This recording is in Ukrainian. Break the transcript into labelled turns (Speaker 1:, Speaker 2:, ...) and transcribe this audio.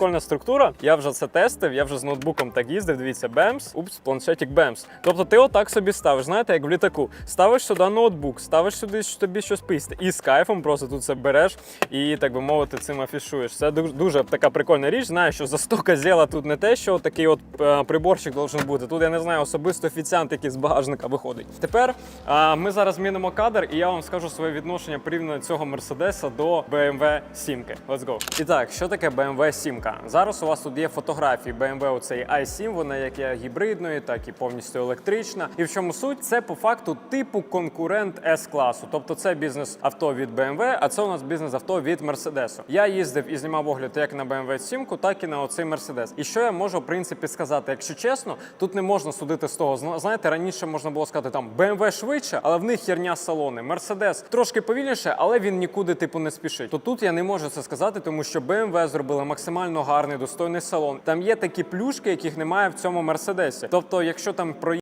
Speaker 1: Прикольна структура. Я вже це тестив, я вже з ноутбуком так їздив. Дивіться, BEMS, упс, планшетик BEMS. Тобто ти отак собі ставиш, знаєте, як в літаку. Ставиш сюди ноутбук, ставиш сюди тобі щось писати. І з кайфом просто тут це береш і, так би мовити, цим афішуєш. Це дуже, дуже така прикольна річ. Знаю, що за 100 казела тут не те, що такий от е, приборчик должен бути. Тут я не знаю, особисто офіціант, який з багажника виходить. Тепер а, ми зараз змінимо кадр, і я вам скажу своє відношення порівняно цього Мерседеса до BMW 7. Let's go. І так, що таке BMW 7? Зараз у вас тут є фотографії BMW оцей i7, вона як є гібридної, так і повністю електрична. І в чому суть? Це по факту типу конкурент S-класу. Тобто це бізнес-авто від BMW, а це у нас бізнес-авто від Mercedes. Я їздив і знімав огляд як на BMW 7, так і на оцей Mercedes. І що я можу в принципі сказати? Якщо чесно, тут не можна судити з того. Зна- Знаєте, раніше можна було сказати там BMW швидше, але в них херня салони. Mercedes трошки повільніше, але він нікуди типу не спішить. То тут я не можу це сказати, тому що BMW зробила максимально гарний достойний салон. Там є такі плюшки, яких немає в цьому Мерседесі. Тобто, якщо там про